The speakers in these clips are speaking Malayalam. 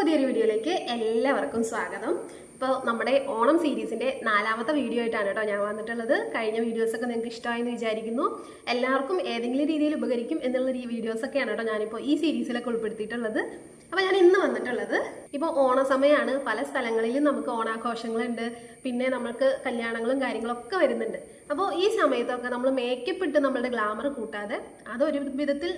പുതിയൊരു വീഡിയോയിലേക്ക് എല്ലാവർക്കും സ്വാഗതം. ഇപ്പോൾ നമ്മുടെ ഓണം സീരീസിന്റെ നാലാമത്തെ വീഡിയോ ആയിട്ടാണ് കേട്ടോ ഞാൻ വന്നിട്ടുള്ളത്. കഴിഞ്ഞ വീഡിയോസൊക്കെ നിങ്ങൾക്ക് ഇഷ്ടമായെന്ന് വിചാരിക്കുന്നു. എല്ലാവർക്കും ഏതെങ്കിലും രീതിയിൽ ഉപകരിക്കും എന്നുള്ള ഈ വീഡിയോസൊക്കെയാണ് കേട്ടോ ഞാനിപ്പോൾ ഈ സീരീസിലൊക്കെ ഉൾപ്പെടുത്തിയിട്ടുള്ളത്. അപ്പോൾ ഞാൻ ഇന്ന് വന്നിട്ടുള്ളത് ഇപ്പോൾ ഓണസമയമാണ് പല സ്ഥലങ്ങളിലും നമുക്ക് ഓണാഘോഷങ്ങളുണ്ട്. പിന്നെ നമ്മൾക്ക് കല്യാണങ്ങളും കാര്യങ്ങളൊക്കെ വരുന്നുണ്ട്. അപ്പോൾ ഈ സമയത്തൊക്കെ നമ്മൾ മേക്കപ്പ് ഇട്ട് നമ്മളുടെ ഗ്ലാമർ കൂട്ടാതെ അതൊരു വിധത്തിൽ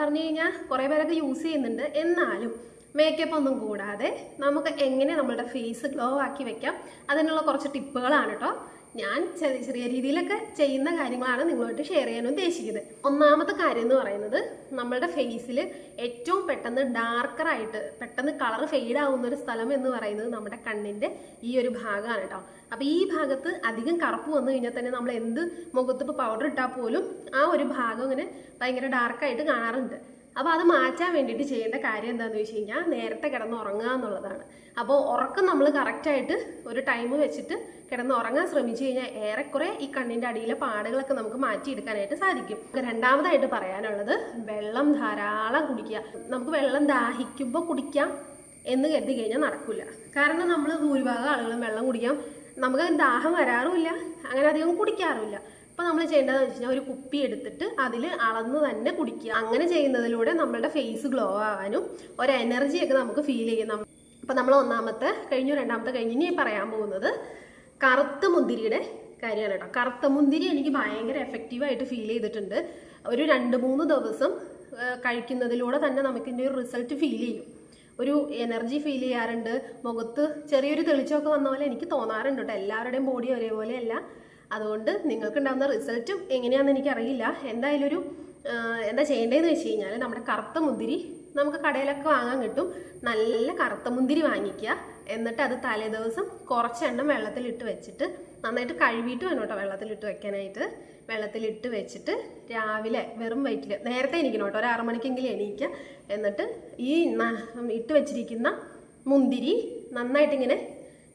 പറഞ്ഞു കഴിഞ്ഞാൽ കുറേ പേരൊക്കെ യൂസ് ചെയ്യുന്നുണ്ട്. എന്നാലും മേക്കപ്പ് ഒന്നും കൂടാതെ നമുക്ക് എങ്ങനെ നമ്മളുടെ ഫേസ് ഗ്ലോ ആക്കി വെക്കാം? അതിനുള്ള കുറച്ച് ടിപ്പുകളാണ് കേട്ടോ ഞാൻ ചെറിയ ചെറിയ രീതിയിലൊക്കെ ചെയ്യുന്ന കാര്യങ്ങളാണ് നിങ്ങളുമായിട്ട് ഷെയർ ചെയ്യാൻ ഉദ്ദേശിക്കുന്നത്. ഒന്നാമത്തെ കാര്യം എന്ന് പറയുന്നത് നമ്മളുടെ ഫേസിൽ ഏറ്റവും പെട്ടെന്ന് ഡാർക്കറായിട്ട് പെട്ടെന്ന് കളർ ഫെയ്ഡ് ആവുന്ന ഒരു സ്ഥലം എന്ന് പറയുന്നത് നമ്മുടെ കണ്ണിന്റെ ഈ ഒരു ഭാഗമാണ് കേട്ടോ അപ്പോൾ ഈ ഭാഗത്ത് അധികം കറുപ്പ് വന്നു കഴിഞ്ഞാൽ തന്നെ നമ്മൾ എന്ത് മുഖത്ത് ഇപ്പോൾ പൗഡർ ഇട്ടാൽ പോലും ആ ഒരു ഭാഗം ഇങ്ങനെ ഭയങ്കര ഡാർക്കായിട്ട് കാണാറുണ്ട്. അപ്പോൾ അത് മാറ്റാൻ വേണ്ടിയിട്ട് ചെയ്യേണ്ട കാര്യം എന്താണെന്ന് വെച്ച് കഴിഞ്ഞാൽ നേരത്തെ കിടന്ന് ഉറങ്ങുക എന്നുള്ളതാണ്. അപ്പോൾ ഉറക്കം നമ്മൾ കറക്റ്റായിട്ട് ഒരു ടൈം വെച്ചിട്ട് കിടന്ന് ഉറങ്ങാൻ ശ്രമിച്ചു കഴിഞ്ഞാൽ ഏറെക്കുറെ ഈ കണ്ണിന്റെ അടിയിലെ പാടുകളൊക്കെ നമുക്ക് മാറ്റിയെടുക്കാനായിട്ട് സാധിക്കും. രണ്ടാമതായിട്ട് പറയാനുള്ളത് വെള്ളം ധാരാളം കുടിക്കുക. നമുക്ക് വെള്ളം ദാഹിക്കുമ്പോൾ കുടിക്കാം എന്ന് കരുതി കഴിഞ്ഞാൽ നടക്കില്ല കാരണം നമ്മൾ ഭൂരിഭാഗം ആളുകളും വെള്ളം കുടിക്കാം. നമുക്ക് ദാഹം വരാറുമില്ല. അങ്ങനെ അധികം കുടിക്കാറുമില്ല. അപ്പോൾ നമ്മൾ ചെയ്യേണ്ടതെന്ന് വെച്ച് കഴിഞ്ഞാൽ ഒരു കുപ്പി എടുത്തിട്ട് അതിൽ അളന്ന് തന്നെ കുടിക്കുക. അങ്ങനെ ചെയ്യുന്നതിലൂടെ നമ്മളുടെ ഫേസ് ഗ്ലോ ആവാനും ഒരു എനർജിയൊക്കെ നമുക്ക് ഫീൽ ചെയ്യും അപ്പോൾ നമ്മൾ ഒന്നാമത്തെ കഴിഞ്ഞു രണ്ടാമത്തെ കഴിഞ്ഞ് ഇനി പറയാൻ പോകുന്നത് കറുത്ത മുന്തിരിയുടെ കാര്യമാണ് കേട്ടോ. കറുത്ത മുന്തിരി എനിക്ക് ഭയങ്കര എഫക്റ്റീവായിട്ട് ഫീൽ ചെയ്തിട്ടുണ്ട്. ഒരു രണ്ട് മൂന്ന് ദിവസം കഴിക്കുന്നതിലൂടെ തന്നെ നമുക്ക് ഇതിന്റെ ഒരു റിസൾട്ട് ഫീൽ ചെയ്യും. ഒരു എനർജി ഫീൽ ചെയ്യാറുണ്ട്. മുഖത്ത് ചെറിയൊരു തെളിച്ചമൊക്കെ വന്ന പോലെ എനിക്ക് തോന്നാറുണ്ട് കേട്ടോ. എല്ലാവരുടെയും ബോഡി ഒരേപോലെയല്ല. അതുകൊണ്ട് നിങ്ങൾക്ക് ഉണ്ടാകുന്ന റിസൾട്ടും എങ്ങനെയാണെന്ന് എനിക്കറിയില്ല. എന്തായാലും ഒരു എന്താ ചെയ്യേണ്ടതെന്ന് വെച്ച് കഴിഞ്ഞാൽ നമ്മുടെ കറുത്ത മുന്തിരി നമുക്ക് കടയിലൊക്കെ വാങ്ങാൻ കിട്ടും. നല്ല കറുത്ത മുന്തിരി വാങ്ങിക്കുക. എന്നിട്ട് അത് തലേ ദിവസം കുറച്ചെണ്ണം വെള്ളത്തിലിട്ട് വെച്ചിട്ട് നന്നായിട്ട് കഴുകിയിട്ട് വേണം കേട്ടോ വെള്ളത്തിലിട്ട് വെക്കാനായിട്ട്. വെള്ളത്തിലിട്ട് വെച്ചിട്ട് രാവിലെ വെറും വയറ്റിൽ നേരത്തെ എണീക്കണം കേട്ടോ. ഒരു ആറുമണിക്കെങ്കിലും എണീക്കുക. എന്നിട്ട് ഈ ഇട്ട് വെച്ചിരിക്കുന്ന മുന്തിരി നന്നായിട്ട് ഇങ്ങനെ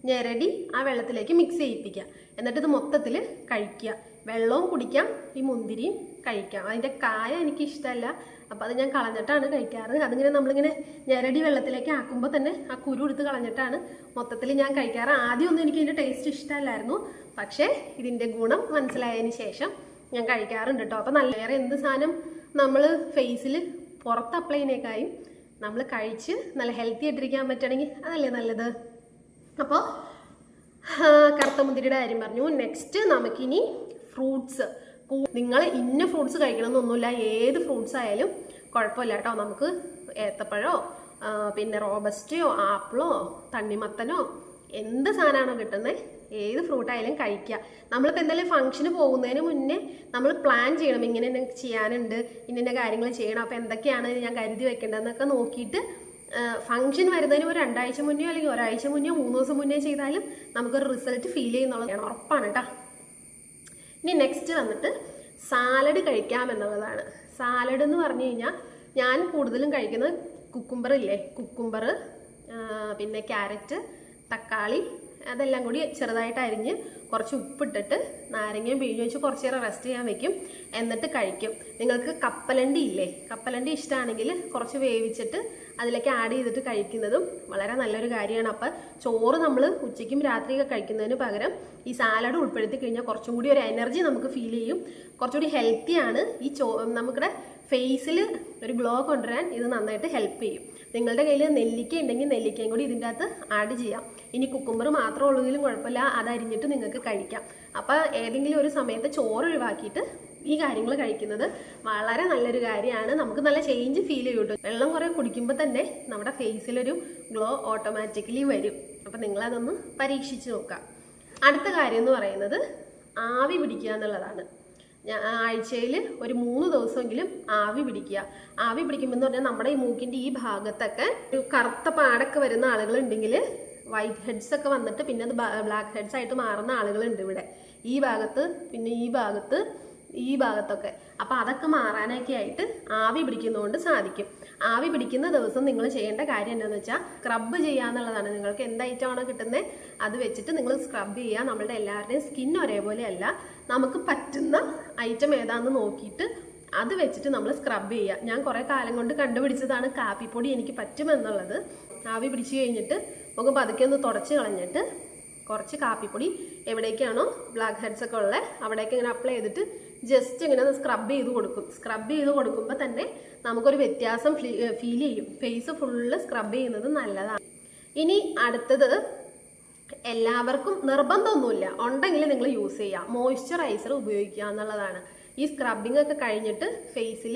ഞെരടി ആ വെള്ളത്തിലേക്ക് മിക്സ് ചെയ്യിപ്പിക്കുക. എന്നിട്ട് ഇത് മൊത്തത്തിൽ കഴിക്കുക. വെള്ളവും കുടിക്കാം ഈ മുന്തിരിയും കഴിക്കാം. അതിന്റെ കായ എനിക്ക് ഇഷ്ടമല്ല അപ്പോൾ അത് ഞാൻ കളഞ്ഞിട്ടാണ് കഴിക്കാറ്. അതിങ്ങനെ നമ്മളിങ്ങനെ ഞെരടി വെള്ളത്തിലേക്ക് ആക്കുമ്പോൾ തന്നെ ആ കുരു എടുത്ത് കളഞ്ഞിട്ടാണ് മൊത്തത്തിൽ ഞാൻ കഴിക്കാറ്. ആദ്യമൊന്നും എനിക്ക് ഇതിന്റെ ടേസ്റ്റ് ഇഷ്ടമല്ലായിരുന്നു. പക്ഷേ ഇതിന്റെ ഗുണം മനസ്സിലായതിന് ശേഷം ഞാൻ കഴിക്കാറുണ്ട് കേട്ടോ അപ്പോൾ നല്ല വേറെ എന്ത് സാധനം നമ്മൾ ഫേസിൽ പുറത്ത് അപ്ലൈ നമ്മൾ കഴിച്ച് നല്ല ഹെൽത്തി ആയിട്ടിരിക്കാൻ പറ്റുകയാണെങ്കിൽ അതല്ലേ നല്ലത്? അപ്പോൾ കറുത്ത മുന്തിരിയുടെ കാര്യം പറഞ്ഞു. നെക്സ്റ്റ് നമുക്കിനി ഫ്രൂട്ട്സ് നിങ്ങൾ ഇന്ന ഫ്രൂട്ട്സ് കഴിക്കണമെന്നൊന്നുമില്ല. ഏത് ഫ്രൂട്ട്സ് ആയാലും കുഴപ്പമില്ല കേട്ടോ. നമുക്ക് ഏത്തപ്പഴമോ പിന്നെ റോബസ്റ്റയോ ആപ്പിളോ തണ്ണിമത്തനോ എന്ത് സാധനമാണോ കിട്ടുന്നത് ഏത് ഫ്രൂട്ട് ആയാലും കഴിക്കുക നമ്മളിപ്പോൾ എന്തായാലും ഫംഗ്ഷന് പോകുന്നതിന് മുന്നേ നമ്മൾ പ്ലാൻ ചെയ്യണം. ഇങ്ങനെ ചെയ്യാനുണ്ട് ഇന്ന കാര്യങ്ങൾ ചെയ്യണം. അപ്പോൾ എന്തൊക്കെയാണ് ഞാൻ കരുതി വെക്കേണ്ടതെന്നൊക്കെ നോക്കിയിട്ട് ഫംഗ്ഷൻ വരുന്നതിന് ഒരു രണ്ടാഴ്ച മുന്നേ അല്ലെങ്കിൽ ഒരാഴ്ച മുന്നേ മൂന്ന് ദിവസം മുന്നേ ചെയ്താലും നമുക്കൊരു റിസൾട്ട് ഫീൽ ചെയ്യുന്നുള്ളതാണ് ഉറപ്പാണ് കേട്ടോ ഇനി നെക്സ്റ്റ് വന്നിട്ട് സാലഡ് കഴിക്കാം എന്നുള്ളതാണ്. സാലഡ് എന്ന് പറഞ്ഞു കഴിഞ്ഞാൽ ഞാൻ കൂടുതലും കഴിക്കുന്നത് കുക്കുംബർ ഇല്ലേ? കുക്കുംബർ പിന്നെ ക്യാരറ്റ് തക്കാളി അതെല്ലാം കൂടി ചെറുതായിട്ട് അരിഞ്ഞ് കുറച്ച് ഉപ്പിട്ടിട്ട് നാരങ്ങയും പിഴിഞ്ഞ് വെച്ച് കുറച്ച് നേരം റെസ്റ്റ് ചെയ്യാൻ വെക്കും. എന്നിട്ട് കഴിക്കും. നിങ്ങൾക്ക് കപ്പലണ്ടി ഇല്ലേ? കപ്പലണ്ടി ഇഷ്ടമാണെങ്കിൽ കുറച്ച് വേവിച്ചിട്ട് അതിലേക്ക് ആഡ് ചെയ്തിട്ട് കഴിക്കുന്നതും വളരെ നല്ലൊരു കാര്യമാണ്. അപ്പം ചോറ് നമ്മൾ ഉച്ചയ്ക്കും രാത്രിയൊക്കെ കഴിക്കുന്നതിന് പകരം ഈ സാലഡ് ഉൾപ്പെടുത്തി കഴിഞ്ഞാൽ കുറച്ചും കൂടി ഒരു എനർജി നമുക്ക് ഫീൽ ചെയ്യും. കുറച്ചുകൂടി ഹെൽത്തിയാണ് ഈ ചോ നമ്മുടെ ഫേസിൽ ഒരു ഗ്ലോ കൊണ്ടുവരാൻ ഇത് നന്നായിട്ട് ഹെൽപ്പ് ചെയ്യും. നിങ്ങളുടെ കയ്യിൽ നെല്ലിക്ക ഉണ്ടെങ്കിൽ നെല്ലിക്കയും കൂടി ഇതിന്റെ അകത്ത് ആഡ് ചെയ്യാം. ഇനി കുക്കുമ്പർ മാത്രം ഉള്ളെങ്കിലും കുഴപ്പമില്ല. അത് അരിഞ്ഞിട്ട് നിങ്ങൾക്ക് കഴിക്കാം. അപ്പോൾ ഏതെങ്കിലും ഒരു സമയത്ത് ചോറ് ഒഴിവാക്കിയിട്ട് ഈ കാര്യങ്ങൾ കഴിക്കുന്നത് വളരെ നല്ലൊരു കാര്യമാണ്. നമുക്ക് നല്ല ചേഞ്ച് ഫീൽ ചെയ്യും കേട്ടോ വെള്ളം കുറേ കുടിക്കുമ്പോൾ തന്നെ നമ്മുടെ ഫേസിലൊരു ഗ്ലോ ഓട്ടോമാറ്റിക്കലി വരും. അപ്പം നിങ്ങളതൊന്ന് പരീക്ഷിച്ച് നോക്കാം. അടുത്ത കാര്യം എന്ന് പറയുന്നത് ആവി പിടിക്കുക എന്നുള്ളതാണ്. ആഴ്ചയിൽ ഒരു മൂന്ന് ദിവസമെങ്കിലും ആവി പിടിക്കുക. ആവി പിടിക്കുമ്പോൾ എന്ന് പറഞ്ഞാൽ നമ്മുടെ ഈ മൂക്കിന്റെ ഈ ഭാഗത്തൊക്കെ ഒരു കറുത്ത പാടൊക്കെ വരുന്ന ആളുകളുണ്ടെങ്കിൽ വൈറ്റ് ഹെഡ്സ് ഒക്കെ വന്നിട്ട് പിന്നെ അത് ബ്ലാക്ക് ഹെഡ്സ് ആയിട്ട് മാറുന്ന ആളുകളുണ്ട് ഇവിടെ. ഈ ഭാഗത്ത് പിന്നെ ഈ ഭാഗത്ത് ഈ ഭാഗത്തൊക്കെ. അപ്പം അതൊക്കെ മാറാനൊക്കെ ആയിട്ട് ആവി പിടിക്കുന്നതുകൊണ്ട് സാധിക്കും. ആവി പിടിക്കുന്ന ദിവസം നിങ്ങൾ ചെയ്യേണ്ട കാര്യം എന്താണെന്ന് വെച്ചാൽ സ്ക്രബ് ചെയ്യുക എന്നുള്ളതാണ് നിങ്ങൾക്ക് ഐറ്റമാണോ കിട്ടുന്നത് അത് വെച്ചിട്ട് നിങ്ങൾ സ്ക്രബ് ചെയ്യുക നമ്മളുടെ എല്ലാവരുടെയും സ്കിൻ ഒരേപോലെ അല്ല നമുക്ക് പറ്റുന്ന ഐറ്റം ഏതാണെന്ന് നോക്കിയിട്ട് അത് വെച്ചിട്ട് നമ്മൾ സ്ക്രബ് ചെയ്യുക ഞാൻ കുറേ കാലം കൊണ്ട് കണ്ടുപിടിച്ചതാണ് കാപ്പിപ്പൊടി എനിക്ക് പറ്റുമെന്നുള്ളത്. ആവി പിടിച്ചു കഴിഞ്ഞിട്ട് നമുക്ക് പതുക്കെ ഒന്ന് തുടച്ച് കളഞ്ഞിട്ട് കുറച്ച് കാപ്പിപ്പൊടി എവിടേക്കാണോ ബ്ലാക്ക് ഹെഡ്സ് ഒക്കെ ഉള്ളത് അവിടേക്ക് ഇങ്ങനെ അപ്ലൈ ചെയ്തിട്ട് ജസ്റ്റ് ഇങ്ങനെ ഒന്ന് സ്ക്രബ് ചെയ്ത് കൊടുക്കും. സ്ക്രബ് ചെയ്ത് കൊടുക്കുമ്പോൾ തന്നെ നമുക്കൊരു വ്യത്യാസം ഫീൽ ചെയ്യും. ഫേസ് ഫുള്ള് സ്ക്രബ് ചെയ്യുന്നത് നല്ലതാണ്. ഇനി അടുത്തത് എല്ലാവർക്കും നിർബന്ധമൊന്നുമില്ല. ഉണ്ടെങ്കിൽ നിങ്ങൾ യൂസ് ചെയ്യുക മോയ്സ്ചറൈസർ ഉപയോഗിക്കുക എന്നുള്ളതാണ്. ഈ സ്ക്രബിംഗ് ഒക്കെ കഴിഞ്ഞിട്ട് ഫേസിൽ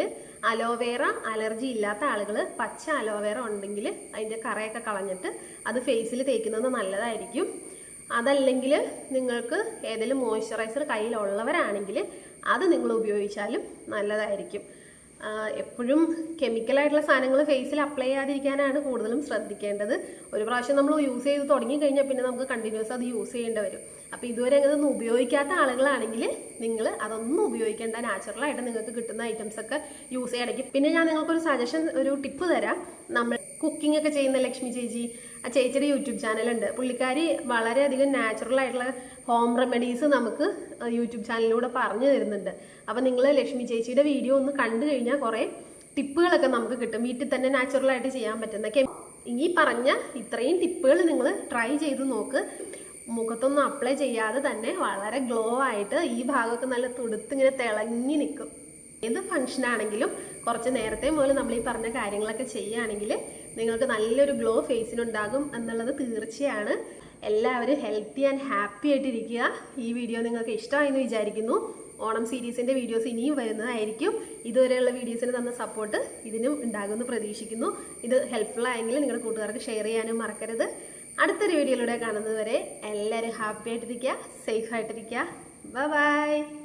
അലോവേറ അലർജി ഇല്ലാത്ത ആളുകൾ പച്ച അലോവേറ ഉണ്ടെങ്കിൽ അതിന്റെ കറയൊക്കെ കളഞ്ഞിട്ട് അത് ഫേസിൽ തേക്കുന്നത് നല്ലതായിരിക്കും. അതല്ലെങ്കിൽ നിങ്ങൾക്ക് ഏതെങ്കിലും മോയ്സ്ചറൈസർ കയ്യിലുള്ളവരാണെങ്കിൽ അത് നിങ്ങൾ ഉപയോഗിച്ചാലും നല്ലതായിരിക്കും. എപ്പോഴും കെമിക്കലായിട്ടുള്ള സാധനങ്ങൾ ഫേസിൽ അപ്ലൈ ചെയ്യാതിരിക്കാനാണ് കൂടുതലും ശ്രദ്ധിക്കേണ്ടത്. ഒരു പ്രാവശ്യം നമ്മൾ യൂസ് ചെയ്ത് തുടങ്ങി കഴിഞ്ഞാൽ പിന്നെ നമുക്ക് കണ്ടിന്യൂസ് അത് യൂസ് ചെയ്യേണ്ടി വരും. അപ്പോൾ ഇതുവരെ അതൊന്നും ഉപയോഗിക്കാത്ത ആളുകളാണെങ്കിൽ നിങ്ങൾ അതൊന്നും ഉപയോഗിക്കേണ്ട. നാച്ചുറലായിട്ട് നിങ്ങൾക്ക് കിട്ടുന്ന ഐറ്റംസ് ഒക്കെ യൂസ് ചെയ്യണമെങ്കിൽ പിന്നെ ഞാൻ നിങ്ങൾക്കൊരു സജഷൻ ഒരു ടിപ്പ് തരാം. നമ്മൾ കുക്കിംഗ് ഒക്കെ ചെയ്യുന്ന ലക്ഷ്മി ചേച്ചി ആ ചേച്ചിയുടെ യൂട്യൂബ് ചാനലുണ്ട് പുള്ളിക്കാരി വളരെയധികം നാച്ചുറൽ ആയിട്ടുള്ള ഹോം റെമഡീസ് നമുക്ക് യൂട്യൂബ് ചാനലിലൂടെ പറഞ്ഞു തരുന്നുണ്ട്. അപ്പോൾ നിങ്ങൾ ലക്ഷ്മി ചേച്ചിയുടെ വീഡിയോ ഒന്ന് കണ്ടു കഴിഞ്ഞാൽ കുറേ ടിപ്പുകളൊക്കെ നമുക്ക് കിട്ടും. വീട്ടിൽ തന്നെ നാച്ചുറൽ ആയിട്ട് ചെയ്യാൻ പറ്റുന്ന ഈ പറഞ്ഞ ഇത്രയും ടിപ്പുകൾ നിങ്ങൾ ട്രൈ ചെയ്ത് നോക്ക്. മുഖത്തൊന്നും അപ്ലൈ ചെയ്യാതെ തന്നെ വളരെ ഗ്ലോ ആയിട്ട് ഈ ഭാഗമൊക്കെ നല്ല തുടുത്ത് ഇങ്ങനെ തിളങ്ങി നിൽക്കും ഏത് ഫംഗ്ഷൻ ആണെങ്കിലും കുറച്ച് നേരത്തെ മുതൽ നമ്മൾ ഈ പറഞ്ഞ കാര്യങ്ങളൊക്കെ ചെയ്യുകയാണെങ്കിൽ നിങ്ങൾക്ക് നല്ലൊരു ഗ്ലോ ഫേസിനുണ്ടാകും എന്നുള്ളത് തീർച്ചയാണ്. എല്ലാവരും ഹെൽത്തി ആൻഡ് ഹാപ്പി ആയിട്ടിരിക്കുക. ഈ വീഡിയോ നിങ്ങൾക്ക് ഇഷ്ടമായെന്ന് വിചാരിക്കുന്നു. ഓണം സീരീസിന്റെ വീഡിയോസ് ഇനിയും വരുന്നതായിരിക്കും. ഇതുവരെയുള്ള വീഡിയോസിന് തന്ന സപ്പോർട്ട് ഇതിനും ഉണ്ടാകുമെന്ന് പ്രതീക്ഷിക്കുന്നു. ഇത് ഹെൽപ്ഫുൾ നിങ്ങളുടെ കൂട്ടുകാർക്ക് ഷെയർ ചെയ്യാനും മറക്കരുത്. അടുത്തൊരു വീഡിയോയിലൂടെ കാണുന്നതുവരെ എല്ലാവരും ഹാപ്പി ആയിട്ടിരിക്കുക സേഫ് ആയിട്ടിരിക്കുക. ബൈ